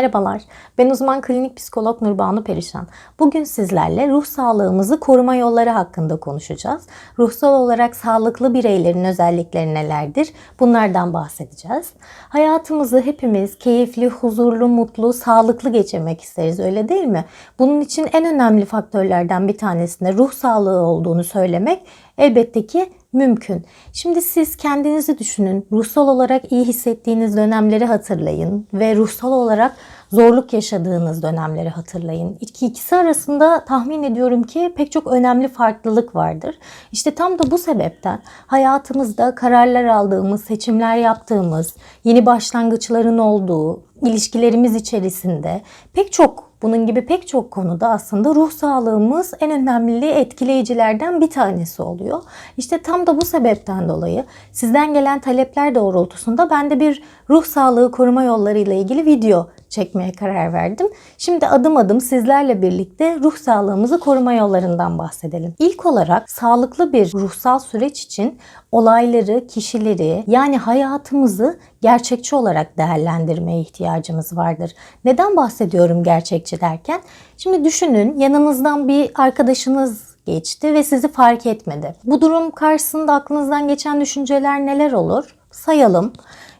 Merhabalar, ben uzman klinik psikolog Nurbanu Perişan. Bugün sizlerle ruh sağlığımızı koruma yolları hakkında konuşacağız. Ruhsal olarak sağlıklı bireylerin özellikleri nelerdir? Bunlardan bahsedeceğiz. Hayatımızı hepimiz keyifli, huzurlu, mutlu, sağlıklı geçirmek isteriz öyle değil mi? Bunun için en önemli faktörlerden bir tanesinde ruh sağlığı olduğunu söylemek elbette ki mümkün. Şimdi siz kendinizi düşünün. Ruhsal olarak iyi hissettiğiniz dönemleri hatırlayın ve ruhsal olarak zorluk yaşadığınız dönemleri hatırlayın. İki ikisi arasında tahmin ediyorum ki pek çok önemli farklılık vardır. İşte tam da bu sebepten hayatımızda kararlar aldığımız, seçimler yaptığımız, yeni başlangıçların olduğu, ilişkilerimiz içerisinde pek çok bunun gibi pek çok konuda aslında ruh sağlığımız en önemli etkileyicilerden bir tanesi oluyor. İşte tam da bu sebepten dolayı sizden gelen talepler doğrultusunda ben de bir ruh sağlığı koruma yolları ile ilgili video çekmeye karar verdim. Şimdi adım adım sizlerle birlikte ruh sağlığımızı koruma yollarından bahsedelim. İlk olarak sağlıklı bir ruhsal süreç için olayları, kişileri yani hayatımızı gerçekçi olarak değerlendirmeye ihtiyacımız vardır. Neden bahsediyorum gerçekçi derken? Şimdi düşünün yanınızdan bir arkadaşınız geçti ve sizi fark etmedi. Bu durum karşısında aklınızdan geçen düşünceler neler olur? Sayalım.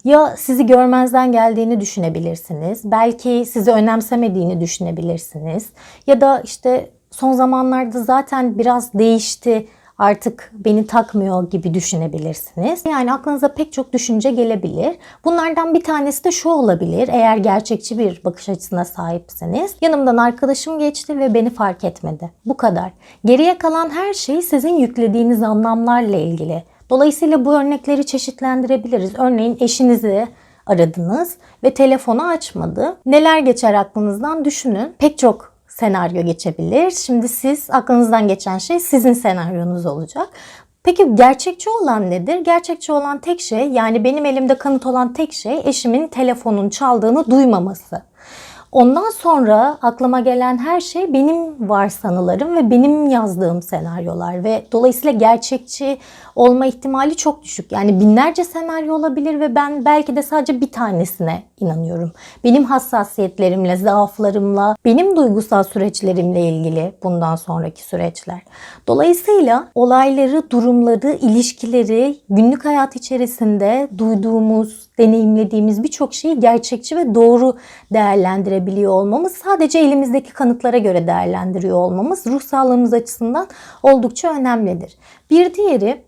Ya sizi görmezden geldiğini düşünebilirsiniz. Belki sizi önemsemediğini düşünebilirsiniz. Ya da işte son zamanlarda zaten biraz değişti artık beni takmıyor gibi düşünebilirsiniz. Yani aklınıza pek çok düşünce gelebilir. Bunlardan bir tanesi de şu olabilir. Eğer gerçekçi bir bakış açısına sahipseniz. Yanımdan arkadaşım geçti ve beni fark etmedi. Bu kadar. Geriye kalan her şey sizin yüklediğiniz anlamlarla ilgili. Dolayısıyla bu örnekleri çeşitlendirebiliriz. Örneğin eşinizi aradınız ve telefonu açmadı. Neler geçer aklınızdan düşünün. Pek çok senaryo geçebilir. Şimdi siz aklınızdan geçen şey sizin senaryonuz olacak. Peki gerçekçi olan nedir? Gerçekçi olan tek şey yani benim elimde kanıt olan tek şey eşimin telefonun çaldığını duymaması. Ondan sonra aklıma gelen her şey benim varsanılarım ve benim yazdığım senaryolar ve dolayısıyla gerçekçi olma ihtimali çok düşük. Yani binlerce senaryo olabilir ve ben belki de sadece bir tanesine inanıyorum. Benim hassasiyetlerimle, zaaflarımla, benim duygusal süreçlerimle ilgili bundan sonraki süreçler. Dolayısıyla olayları, durumları, ilişkileri günlük hayat içerisinde duyduğumuz, deneyimlediğimiz birçok şeyi gerçekçi ve doğru değerlendirebiliyor olmamız, sadece elimizdeki kanıtlara göre değerlendiriyor olmamız ruh sağlığımız açısından oldukça önemlidir. Bir diğeri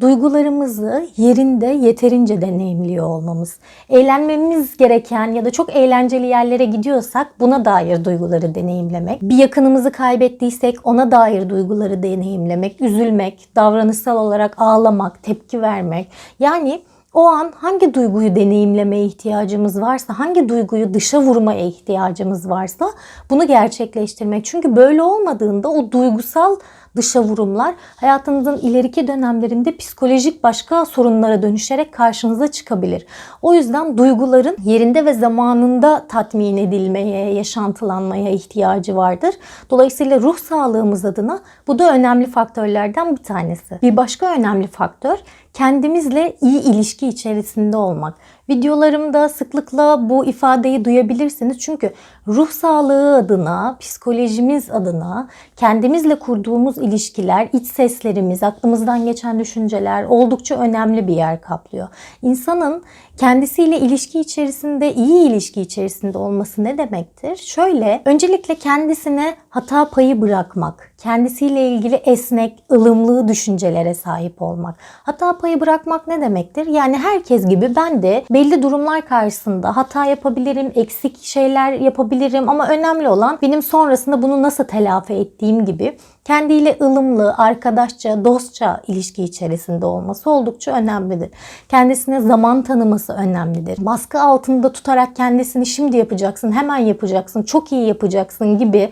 duygularımızı yerinde yeterince deneyimliyor olmamız. Eğlenmemiz gereken ya da çok eğlenceli yerlere gidiyorsak buna dair duyguları deneyimlemek. Bir yakınımızı kaybettiysek ona dair duyguları deneyimlemek, üzülmek, davranışsal olarak ağlamak, tepki vermek. Yani o an hangi duyguyu deneyimlemeye ihtiyacımız varsa, hangi duyguyu dışa vurmaya ihtiyacımız varsa bunu gerçekleştirmek. Çünkü böyle olmadığında o duygusal dışa vurumlar hayatınızın ileriki dönemlerinde psikolojik başka sorunlara dönüşerek karşınıza çıkabilir. O yüzden duyguların yerinde ve zamanında tatmin edilmeye, yaşantılanmaya ihtiyacı vardır. Dolayısıyla ruh sağlığımız adına bu da önemli faktörlerden bir tanesi. Bir başka önemli faktör kendimizle iyi ilişki içerisinde olmak. Videolarımda sıklıkla bu ifadeyi duyabilirsiniz. Çünkü ruh sağlığı adına, psikolojimiz adına kendimizle kurduğumuz ilişkiler, iç seslerimiz, aklımızdan geçen düşünceler oldukça önemli bir yer kaplıyor. İnsanın kendisiyle ilişki içerisinde, iyi ilişki içerisinde olması ne demektir? Şöyle, öncelikle kendisine hata payı bırakmak, kendisiyle ilgili esnek, ılımlı düşüncelere sahip olmak. Hata payı bırakmak ne demektir? Yani herkes gibi ben de belli durumlar karşısında hata yapabilirim, eksik şeyler yapabilirim ama önemli olan benim sonrasında bunu nasıl telafi ettiğim gibi kendiyle ılımlı, arkadaşça, dostça ilişki içerisinde olması oldukça önemlidir. Kendisine zaman tanıması önemlidir. Baskı altında tutarak kendisini şimdi yapacaksın, hemen yapacaksın, çok iyi yapacaksın gibi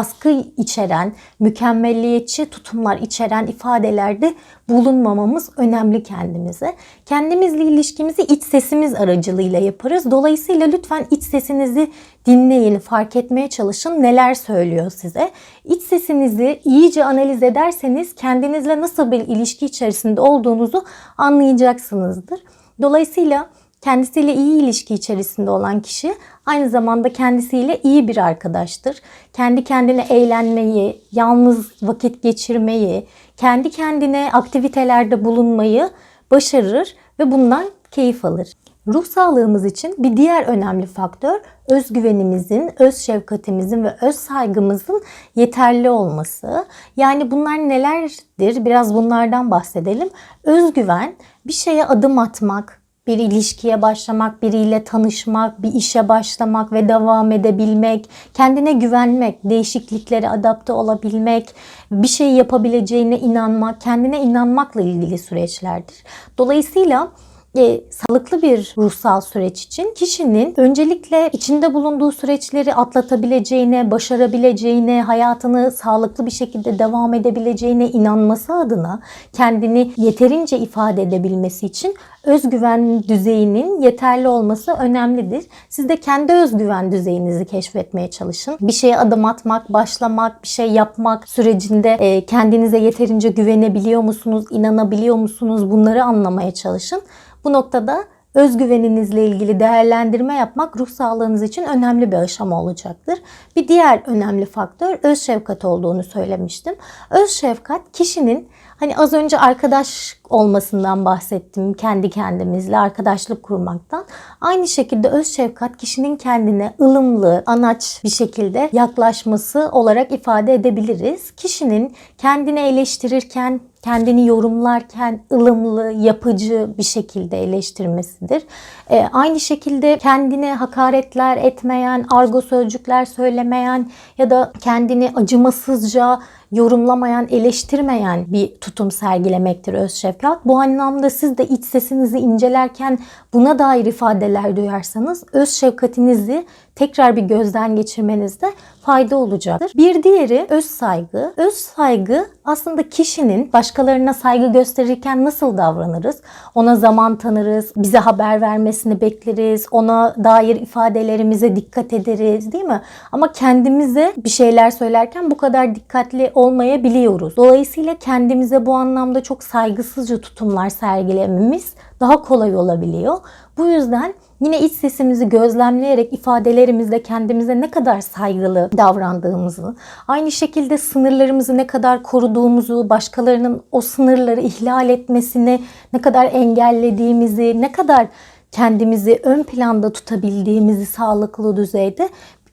baskı içeren, mükemmelliyetçi tutumlar içeren ifadelerde bulunmamamız önemli kendimize. Kendimizle ilişkimizi iç sesimiz aracılığıyla yaparız. Dolayısıyla lütfen iç sesinizi dinleyin, fark etmeye çalışın neler söylüyor size. İç sesinizi iyice analiz ederseniz kendinizle nasıl bir ilişki içerisinde olduğunuzu anlayacaksınızdır. Dolayısıyla kendisiyle iyi ilişki içerisinde olan kişi aynı zamanda kendisiyle iyi bir arkadaştır. Kendi kendine eğlenmeyi, yalnız vakit geçirmeyi, kendi kendine aktivitelerde bulunmayı başarır ve bundan keyif alır. Ruh sağlığımız için bir diğer önemli faktör özgüvenimizin, öz şefkatimizin ve öz saygımızın yeterli olması. Yani bunlar nelerdir? Biraz bunlardan bahsedelim. Özgüven bir şeye adım atmak, bir ilişkiye başlamak, biriyle tanışmak, bir işe başlamak ve devam edebilmek, kendine güvenmek, değişikliklere adapte olabilmek, bir şey yapabileceğine inanmak, kendine inanmakla ilgili süreçlerdir. Dolayısıyla e, sağlıklı bir ruhsal süreç için kişinin öncelikle içinde bulunduğu süreçleri atlatabileceğine, başarabileceğine, hayatını sağlıklı bir şekilde devam edebileceğine inanması adına kendini yeterince ifade edebilmesi için özgüven düzeyinin yeterli olması önemlidir. Siz de kendi özgüven düzeyinizi keşfetmeye çalışın. Bir şeye adım atmak, başlamak, bir şey yapmak sürecinde e, kendinize yeterince güvenebiliyor musunuz, inanabiliyor musunuz bunları anlamaya çalışın. Bu noktada özgüveninizle ilgili değerlendirme yapmak ruh sağlığınız için önemli bir aşama olacaktır. Bir diğer önemli faktör öz şefkat olduğunu söylemiştim. Öz şefkat kişinin hani az önce arkadaş olmasından bahsettim kendi kendimizle arkadaşlık kurmaktan. Aynı şekilde öz şefkat kişinin kendine ılımlı, anaç bir şekilde yaklaşması olarak ifade edebiliriz. Kişinin kendini eleştirirken kendini yorumlarken ılımlı, yapıcı bir şekilde eleştirmesidir. Ee, aynı şekilde kendine hakaretler etmeyen, argo sözcükler söylemeyen ya da kendini acımasızca yorumlamayan, eleştirmeyen bir tutum sergilemektir öz şefkat. Bu anlamda siz de iç sesinizi incelerken buna dair ifadeler duyarsanız öz şefkatinizi tekrar bir gözden geçirmenizde fayda olacaktır. Bir diğeri öz saygı. Öz saygı aslında kişinin başkalarına saygı gösterirken nasıl davranırız? Ona zaman tanırız, bize haber vermesini bekleriz, ona dair ifadelerimize dikkat ederiz değil mi? Ama kendimize bir şeyler söylerken bu kadar dikkatli olmayabiliyoruz. Dolayısıyla kendimize bu anlamda çok saygısızca tutumlar sergilememiz daha kolay olabiliyor. Bu yüzden yine iç sesimizi gözlemleyerek ifadelerimizde kendimize ne kadar saygılı davrandığımızı, aynı şekilde sınırlarımızı ne kadar koruduğumuzu, başkalarının o sınırları ihlal etmesini ne kadar engellediğimizi, ne kadar kendimizi ön planda tutabildiğimizi sağlıklı düzeyde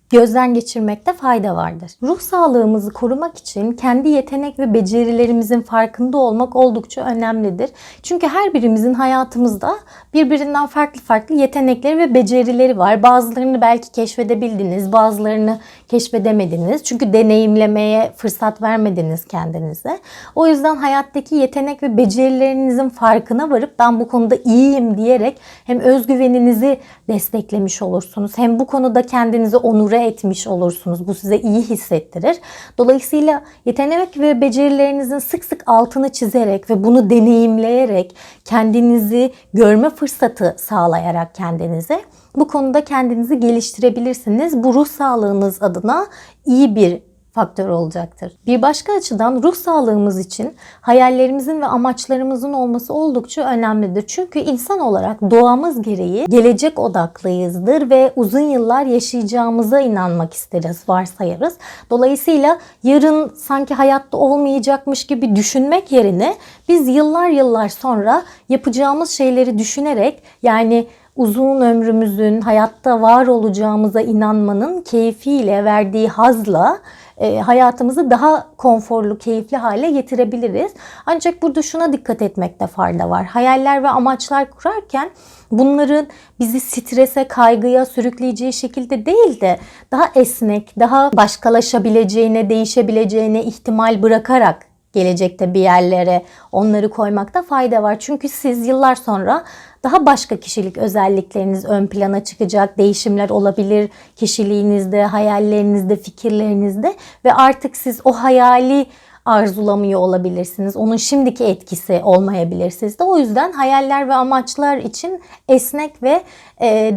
gözden geçirmekte fayda vardır. Ruh sağlığımızı korumak için kendi yetenek ve becerilerimizin farkında olmak oldukça önemlidir. Çünkü her birimizin hayatımızda birbirinden farklı farklı yetenekleri ve becerileri var. Bazılarını belki keşfedebildiniz, bazılarını keşfedemediniz. Çünkü deneyimlemeye fırsat vermediniz kendinize. O yüzden hayattaki yetenek ve becerilerinizin farkına varıp ben bu konuda iyiyim diyerek hem özgüveninizi desteklemiş olursunuz hem bu konuda kendinizi onure etmiş olursunuz. Bu size iyi hissettirir. Dolayısıyla yetenek ve becerilerinizin sık sık altını çizerek ve bunu deneyimleyerek kendinizi görme fırsatı sağlayarak kendinize bu konuda kendinizi geliştirebilirsiniz. Bu ruh sağlığınız adına iyi bir faktör olacaktır. Bir başka açıdan ruh sağlığımız için hayallerimizin ve amaçlarımızın olması oldukça önemlidir. Çünkü insan olarak doğamız gereği gelecek odaklıyızdır ve uzun yıllar yaşayacağımıza inanmak isteriz, varsayarız. Dolayısıyla yarın sanki hayatta olmayacakmış gibi düşünmek yerine biz yıllar yıllar sonra yapacağımız şeyleri düşünerek yani uzun ömrümüzün hayatta var olacağımıza inanmanın keyfiyle verdiği hazla e, hayatımızı daha konforlu, keyifli hale getirebiliriz. Ancak burada şuna dikkat etmekte fayda var. Hayaller ve amaçlar kurarken bunların bizi strese, kaygıya sürükleyeceği şekilde değil de daha esnek, daha başkalaşabileceğine, değişebileceğine ihtimal bırakarak gelecekte bir yerlere onları koymakta fayda var. Çünkü siz yıllar sonra daha başka kişilik özellikleriniz ön plana çıkacak, değişimler olabilir kişiliğinizde, hayallerinizde, fikirlerinizde ve artık siz o hayali arzulamıyor olabilirsiniz. Onun şimdiki etkisi olmayabilir sizde. O yüzden hayaller ve amaçlar için esnek ve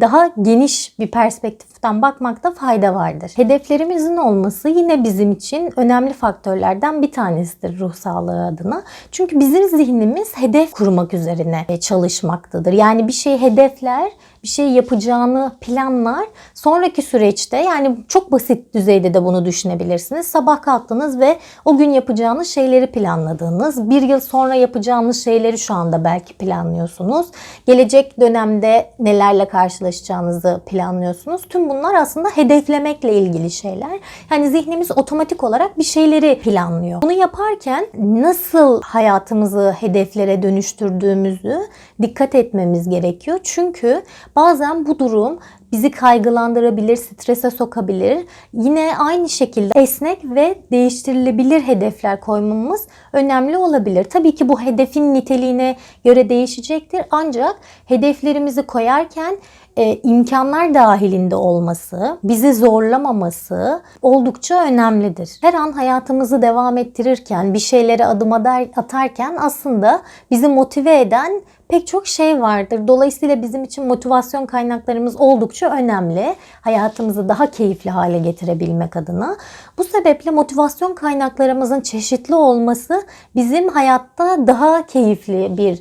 daha geniş bir perspektiften bakmakta fayda vardır. Hedeflerimizin olması yine bizim için önemli faktörlerden bir tanesidir ruh sağlığı adına. Çünkü bizim zihnimiz hedef kurmak üzerine e, çalışmaktadır. Yani bir şey hedefler, bir şey yapacağını planlar. Sonraki süreçte yani çok basit düzeyde de bunu düşünebilirsiniz. Sabah kalktınız ve o gün yapacağınız şeyleri planladığınız, bir yıl sonra yapacağınız şeyleri şu anda belki planlıyorsunuz. Gelecek dönemde nelerle karşılaşacağınızı planlıyorsunuz. Tüm bunlar aslında hedeflemekle ilgili şeyler. Yani zihnimiz otomatik olarak bir şeyleri planlıyor. Bunu yaparken nasıl hayatımızı hedeflere dönüştürdüğümüzü dikkat etmemiz gerekiyor. Çünkü bazen bu durum bizi kaygılandırabilir, strese sokabilir. Yine aynı şekilde esnek ve değiştirilebilir hedefler koymamız önemli olabilir. Tabii ki bu hedefin niteliğine göre değişecektir. Ancak hedeflerimizi koyarken e, imkanlar dahilinde olması, bizi zorlamaması oldukça önemlidir. Her an hayatımızı devam ettirirken, bir şeylere adım atarken aslında bizi motive eden pek çok şey vardır. Dolayısıyla bizim için motivasyon kaynaklarımız oldukça önemli. Hayatımızı daha keyifli hale getirebilmek adına. Bu sebeple motivasyon kaynaklarımızın çeşitli olması bizim hayatta daha keyifli bir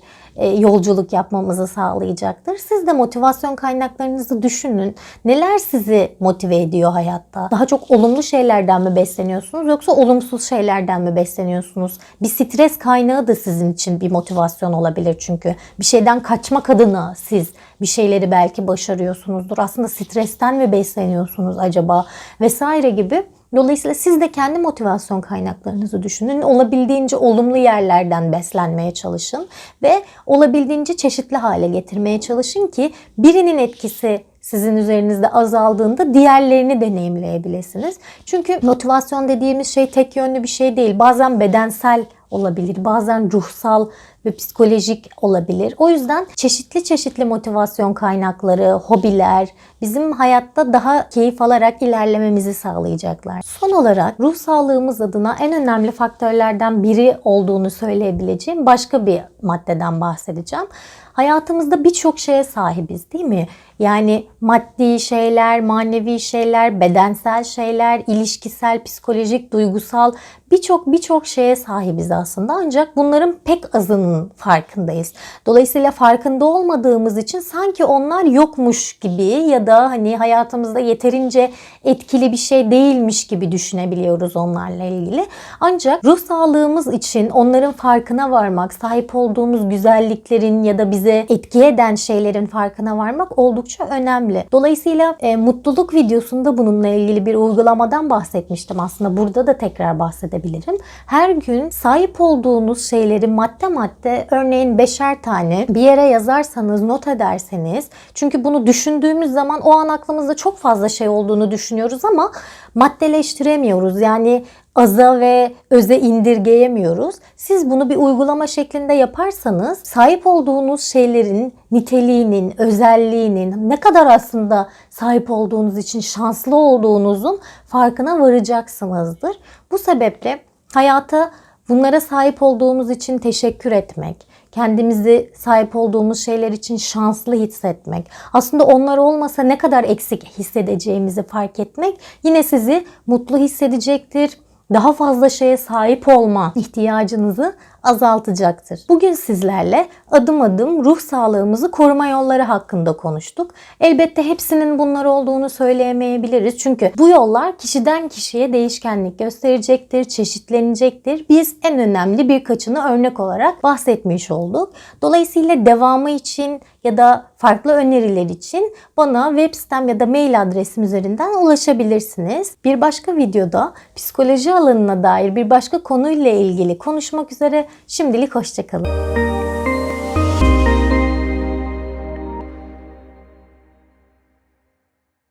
yolculuk yapmamızı sağlayacaktır. Siz de motivasyon kaynaklarınızı düşünün. Neler sizi motive ediyor hayatta? Daha çok olumlu şeylerden mi besleniyorsunuz yoksa olumsuz şeylerden mi besleniyorsunuz? Bir stres kaynağı da sizin için bir motivasyon olabilir çünkü. Bir şeyden kaçmak adına siz bir şeyleri belki başarıyorsunuzdur. Aslında stresten mi besleniyorsunuz acaba vesaire gibi Dolayısıyla siz de kendi motivasyon kaynaklarınızı düşünün. Olabildiğince olumlu yerlerden beslenmeye çalışın ve olabildiğince çeşitli hale getirmeye çalışın ki birinin etkisi sizin üzerinizde azaldığında diğerlerini deneyimleyebilirsiniz. Çünkü motivasyon dediğimiz şey tek yönlü bir şey değil. Bazen bedensel olabilir, bazen ruhsal ve psikolojik olabilir. O yüzden çeşitli çeşitli motivasyon kaynakları, hobiler bizim hayatta daha keyif alarak ilerlememizi sağlayacaklar. Son olarak ruh sağlığımız adına en önemli faktörlerden biri olduğunu söyleyebileceğim başka bir maddeden bahsedeceğim. Hayatımızda birçok şeye sahibiz değil mi? Yani maddi şeyler, manevi şeyler, bedensel şeyler, ilişkisel, psikolojik, duygusal birçok birçok şeye sahibiz aslında. Ancak bunların pek azının farkındayız. Dolayısıyla farkında olmadığımız için sanki onlar yokmuş gibi ya da hani hayatımızda yeterince etkili bir şey değilmiş gibi düşünebiliyoruz onlarla ilgili. Ancak ruh sağlığımız için onların farkına varmak, sahip olduğumuz güzelliklerin ya da bize etki eden şeylerin farkına varmak oldukça önemli. Dolayısıyla e, mutluluk videosunda bununla ilgili bir uygulamadan bahsetmiştim aslında. Burada da tekrar bahsedebilirim. Her gün sahip olduğunuz şeyleri madde madde örneğin beşer tane bir yere yazarsanız, not ederseniz çünkü bunu düşündüğümüz zaman o an aklımızda çok fazla şey olduğunu düşünüyoruz ama maddeleştiremiyoruz. Yani aza ve öze indirgeyemiyoruz. Siz bunu bir uygulama şeklinde yaparsanız sahip olduğunuz şeylerin niteliğinin, özelliğinin ne kadar aslında sahip olduğunuz için şanslı olduğunuzun farkına varacaksınızdır. Bu sebeple hayata bunlara sahip olduğumuz için teşekkür etmek, kendimizi sahip olduğumuz şeyler için şanslı hissetmek, aslında onlar olmasa ne kadar eksik hissedeceğimizi fark etmek yine sizi mutlu hissedecektir. Daha fazla şeye sahip olma ihtiyacınızı azaltacaktır. Bugün sizlerle adım adım ruh sağlığımızı koruma yolları hakkında konuştuk. Elbette hepsinin bunlar olduğunu söyleyemeyebiliriz. Çünkü bu yollar kişiden kişiye değişkenlik gösterecektir, çeşitlenecektir. Biz en önemli birkaçını örnek olarak bahsetmiş olduk. Dolayısıyla devamı için ya da farklı öneriler için bana web sitem ya da mail adresim üzerinden ulaşabilirsiniz. Bir başka videoda psikoloji alanına dair bir başka konuyla ilgili konuşmak üzere Şimdilik hoşçakalın.